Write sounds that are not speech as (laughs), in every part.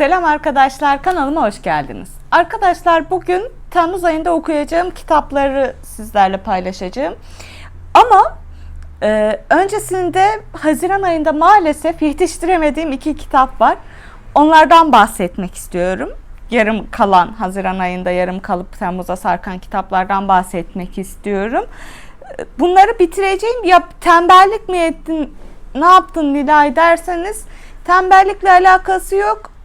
Selam arkadaşlar kanalıma hoş geldiniz. Arkadaşlar bugün Temmuz ayında okuyacağım kitapları sizlerle paylaşacağım. Ama e, öncesinde Haziran ayında maalesef yetiştiremediğim iki kitap var. Onlardan bahsetmek istiyorum. Yarım kalan Haziran ayında yarım kalıp Temmuz'a sarkan kitaplardan bahsetmek istiyorum. E, Bunları bitireceğim. Ya tembellik mi ettin, ne yaptın Nilay derseniz tembellikle alakası yok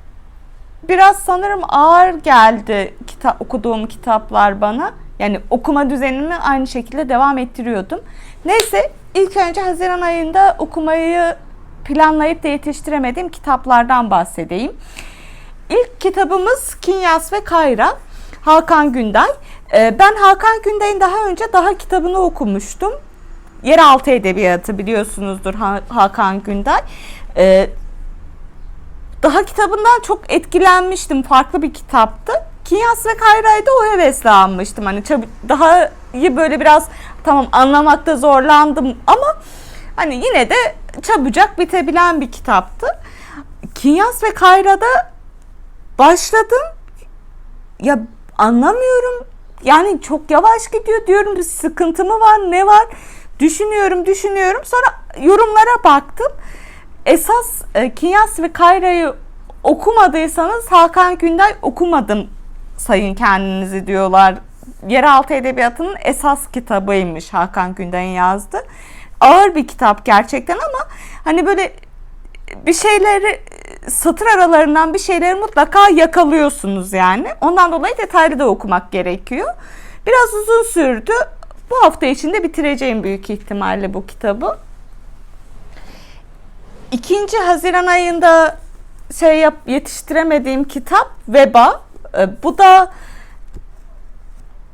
biraz sanırım ağır geldi kitap okuduğum kitaplar bana. Yani okuma düzenimi aynı şekilde devam ettiriyordum. Neyse ilk önce Haziran ayında okumayı planlayıp da yetiştiremediğim kitaplardan bahsedeyim. İlk kitabımız Kinyas ve Kayra. Hakan Günday. Ee, Ben Hakan Günday'ın daha önce daha kitabını okumuştum. Yeraltı Edebiyatı biliyorsunuzdur Ha- Hakan Günday. Daha kitabından çok etkilenmiştim. Farklı bir kitaptı. Kinyas ve Kayra'yı da o hevesle almıştım. Hani daha iyi böyle biraz tamam anlamakta zorlandım ama hani yine de çabucak bitebilen bir kitaptı. Kinyas ve Kayra'da başladım. Ya anlamıyorum. Yani çok yavaş gidiyor diyorum. Bir sıkıntı mı var? Ne var? Düşünüyorum, düşünüyorum. Sonra yorumlara baktım. Esas e, Kinyas ve Kayra'yı okumadıysanız Hakan Günday okumadım sayın kendinizi diyorlar. Yeraltı Edebiyatı'nın esas kitabıymış Hakan Günday'ın yazdı. Ağır bir kitap gerçekten ama hani böyle bir şeyleri satır aralarından bir şeyleri mutlaka yakalıyorsunuz yani. Ondan dolayı detaylı da okumak gerekiyor. Biraz uzun sürdü. Bu hafta içinde bitireceğim büyük ihtimalle bu kitabı. İkinci Haziran ayında şey yap, yetiştiremediğim kitap Veba. E, Bu da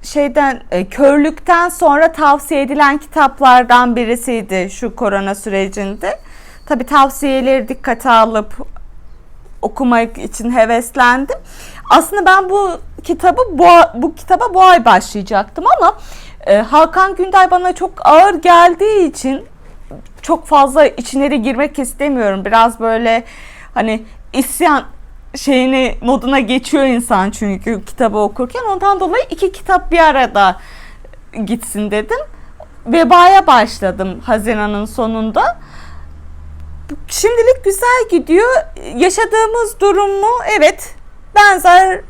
şeyden e, körlükten sonra tavsiye edilen kitaplardan birisiydi şu korona sürecinde. Tabi tavsiyeleri dikkate alıp okumak için heveslendim. Aslında ben bu kitabı bu, bu kitaba bu ay başlayacaktım ama e, Hakan Günday bana çok ağır geldiği için çok fazla içine de girmek istemiyorum. Biraz böyle hani isyan şeyini moduna geçiyor insan çünkü kitabı okurken. Ondan dolayı iki kitap bir arada gitsin dedim. Vebaya başladım Haziran'ın sonunda. Şimdilik güzel gidiyor. Yaşadığımız durumu evet benzer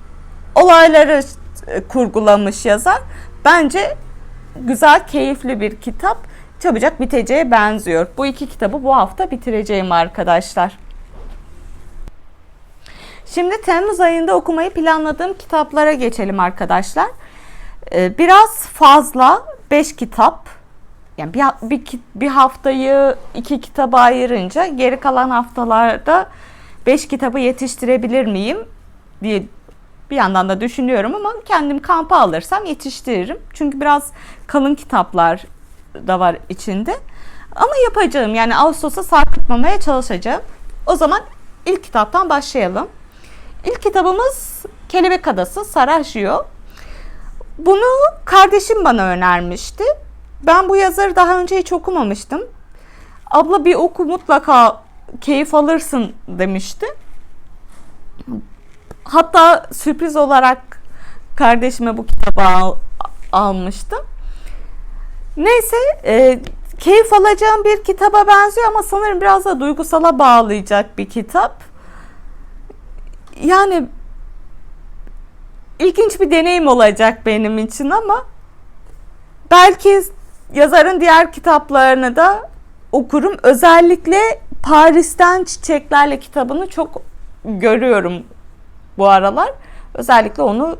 olayları e, kurgulamış yazar. Bence güzel, keyifli bir kitap. Çabucak biteceğe benziyor. Bu iki kitabı bu hafta bitireceğim arkadaşlar. Şimdi Temmuz ayında okumayı planladığım kitaplara geçelim arkadaşlar. Ee, Biraz fazla 5 kitap. Yani bir, bir, bir haftayı iki kitaba ayırınca geri kalan haftalarda 5 kitabı yetiştirebilir miyim diye bir yandan da düşünüyorum ama kendim kampa alırsam yetiştiririm. Çünkü biraz kalın kitaplar da var içinde. Ama yapacağım yani Ağustos'a sarkıtmamaya çalışacağım. O zaman ilk kitaptan başlayalım. İlk kitabımız Kelebek Adası Sarajevo. Bunu kardeşim bana önermişti. Ben bu yazarı daha önce hiç okumamıştım. Abla bir oku mutlaka keyif alırsın demişti. Hatta sürpriz olarak kardeşime bu kitabı al- almıştım. Neyse e, keyif alacağım bir kitaba benziyor ama sanırım biraz da duygusala bağlayacak bir kitap. Yani ilginç bir deneyim olacak benim için ama belki yazarın diğer kitaplarını da okurum. Özellikle Paris'ten Çiçeklerle kitabını çok görüyorum bu aralar. Özellikle onu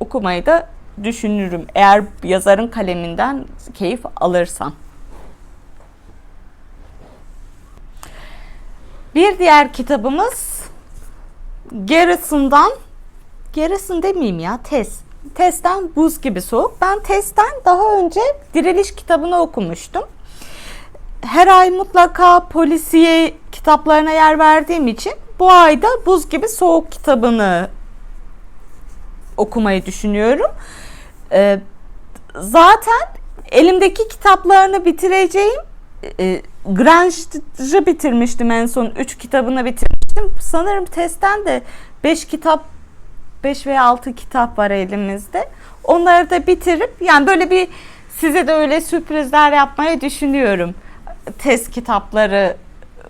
okumayı da düşünürüm. Eğer yazarın kaleminden keyif alırsam. Bir diğer kitabımız Garrison'dan Garrison demeyeyim ya Tez. Tez'den buz gibi soğuk. Ben Tez'den daha önce Diriliş kitabını okumuştum. Her ay mutlaka polisiye kitaplarına yer verdiğim için bu ayda buz gibi soğuk kitabını okumayı düşünüyorum. Ee, zaten elimdeki kitaplarını bitireceğim e, Grange'ı bitirmiştim en son. 3 kitabını bitirmiştim. Sanırım testten de 5 kitap 5 veya 6 kitap var elimizde. Onları da bitirip yani böyle bir size de öyle sürprizler yapmayı düşünüyorum. Test kitapları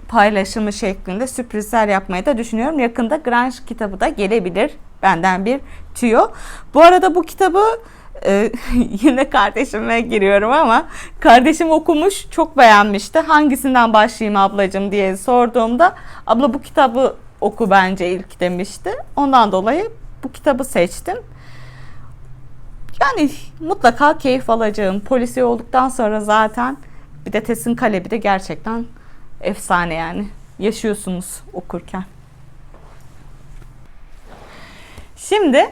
paylaşımı şeklinde sürprizler yapmayı da düşünüyorum. Yakında Grange kitabı da gelebilir. Benden bir tüyo. Bu arada bu kitabı e, (laughs) yine kardeşime giriyorum ama kardeşim okumuş çok beğenmişti. Hangisinden başlayayım ablacığım diye sorduğumda abla bu kitabı oku bence ilk demişti. Ondan dolayı bu kitabı seçtim. Yani mutlaka keyif alacağım. Polisi olduktan sonra zaten bir de Tes'in Kalebi de gerçekten efsane yani. Yaşıyorsunuz okurken. Şimdi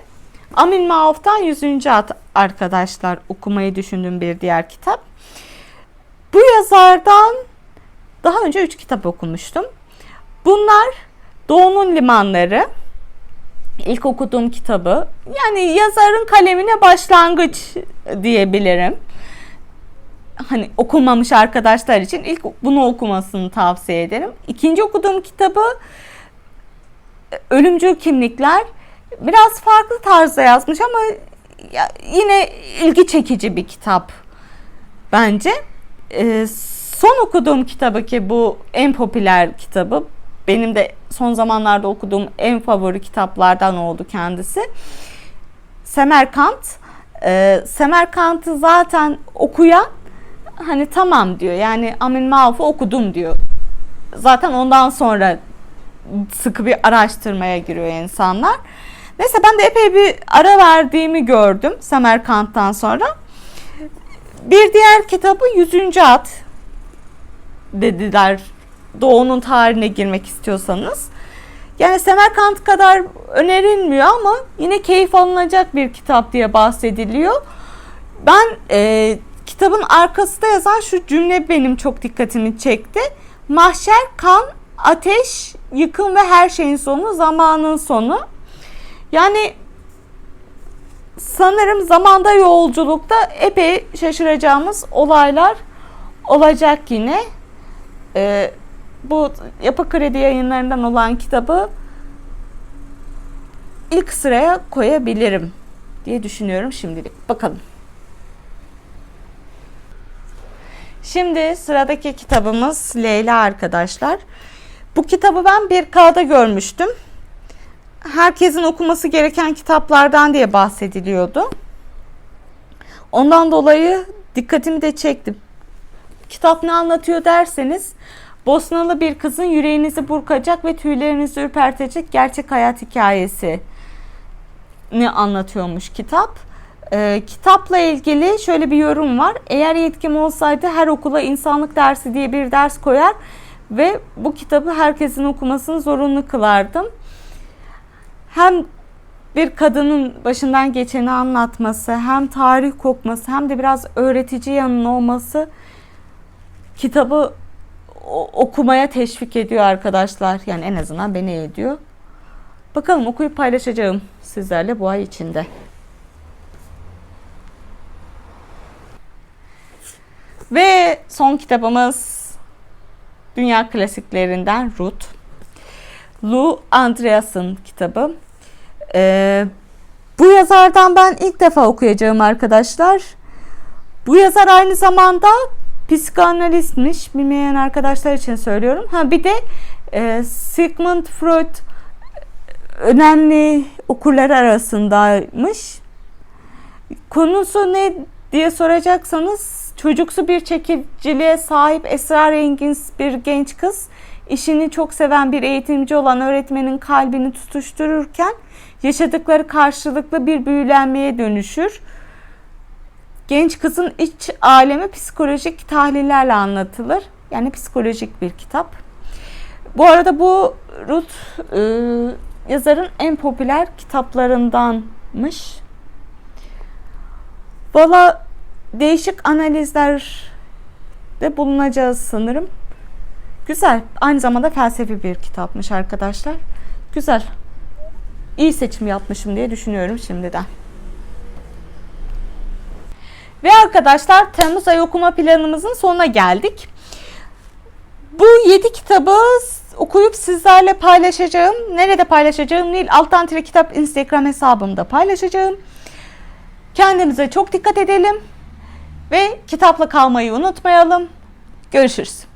Amin Mauf'tan 100. At arkadaşlar okumayı düşündüğüm bir diğer kitap. Bu yazardan daha önce 3 kitap okumuştum. Bunlar Doğu'nun Limanları, ilk okuduğum kitabı. Yani yazarın kalemine başlangıç diyebilirim. Hani okumamış arkadaşlar için ilk bunu okumasını tavsiye ederim. İkinci okuduğum kitabı Ölümcül Kimlikler. Biraz farklı tarzda yazmış ama yine ilgi çekici bir kitap bence. Ee, son okuduğum kitabı ki bu en popüler kitabı benim de son zamanlarda okuduğum en favori kitaplardan oldu kendisi. Semerkant. Ee, Semerkant'ı zaten okuyan hani tamam diyor. Yani Amin Mauf'u okudum diyor. Zaten ondan sonra sıkı bir araştırmaya giriyor insanlar. Neyse ben de epey bir ara verdiğimi gördüm Semerkant'tan sonra. Bir diğer kitabı 100. At dediler Doğu'nun tarihine girmek istiyorsanız. Yani Semerkant kadar önerilmiyor ama yine keyif alınacak bir kitap diye bahsediliyor. Ben e, kitabın arkasında yazan şu cümle benim çok dikkatimi çekti. Mahşer, kan, ateş, yıkım ve her şeyin sonu, zamanın sonu. Yani sanırım zamanda yolculukta epey şaşıracağımız olaylar olacak yine. Ee, bu Yapı Kredi yayınlarından olan kitabı ilk sıraya koyabilirim diye düşünüyorum şimdilik. Bakalım. Şimdi sıradaki kitabımız Leyla arkadaşlar. Bu kitabı ben bir kağıda görmüştüm. Herkesin okuması gereken kitaplardan diye bahsediliyordu. Ondan dolayı dikkatimi de çektim. Kitap ne anlatıyor derseniz Bosnalı bir kızın yüreğinizi burkacak ve tüylerinizi ürpertecek gerçek hayat hikayesi ne anlatıyormuş kitap. Ee, kitapla ilgili şöyle bir yorum var. Eğer yetkim olsaydı her okula insanlık dersi diye bir ders koyar ve bu kitabı herkesin okumasını zorunlu kılardım. Hem bir kadının başından geçeni anlatması, hem tarih kokması, hem de biraz öğretici yanın olması kitabı okumaya teşvik ediyor arkadaşlar. Yani en azından beni ediyor. Bakalım okuyup paylaşacağım sizlerle bu ay içinde. Ve son kitabımız dünya klasiklerinden Ruth. Lou Andreas'ın kitabı. Ee, bu yazardan ben ilk defa okuyacağım arkadaşlar. Bu yazar aynı zamanda psikanalistmiş. Bilmeyen arkadaşlar için söylüyorum. Ha bir de e, Sigmund Freud önemli okurlar arasındaymış. Konusu ne diye soracaksanız çocuksu bir çekiciliğe sahip esrarengiz bir genç kız işini çok seven bir eğitimci olan öğretmenin kalbini tutuştururken yaşadıkları karşılıklı bir büyülenmeye dönüşür. Genç kızın iç alemi psikolojik tahlillerle anlatılır. Yani psikolojik bir kitap. Bu arada bu Ruth e, yazarın en popüler kitaplarındanmış. Valla değişik analizler de bulunacağız sanırım. Güzel. Aynı zamanda felsefi bir kitapmış arkadaşlar. Güzel. İyi seçim yapmışım diye düşünüyorum şimdiden. Ve arkadaşlar Temmuz ayı okuma planımızın sonuna geldik. Bu 7 kitabı okuyup sizlerle paylaşacağım. Nerede paylaşacağım? Nil Alttan Tire Kitap Instagram hesabımda paylaşacağım. Kendimize çok dikkat edelim ve kitapla kalmayı unutmayalım. Görüşürüz.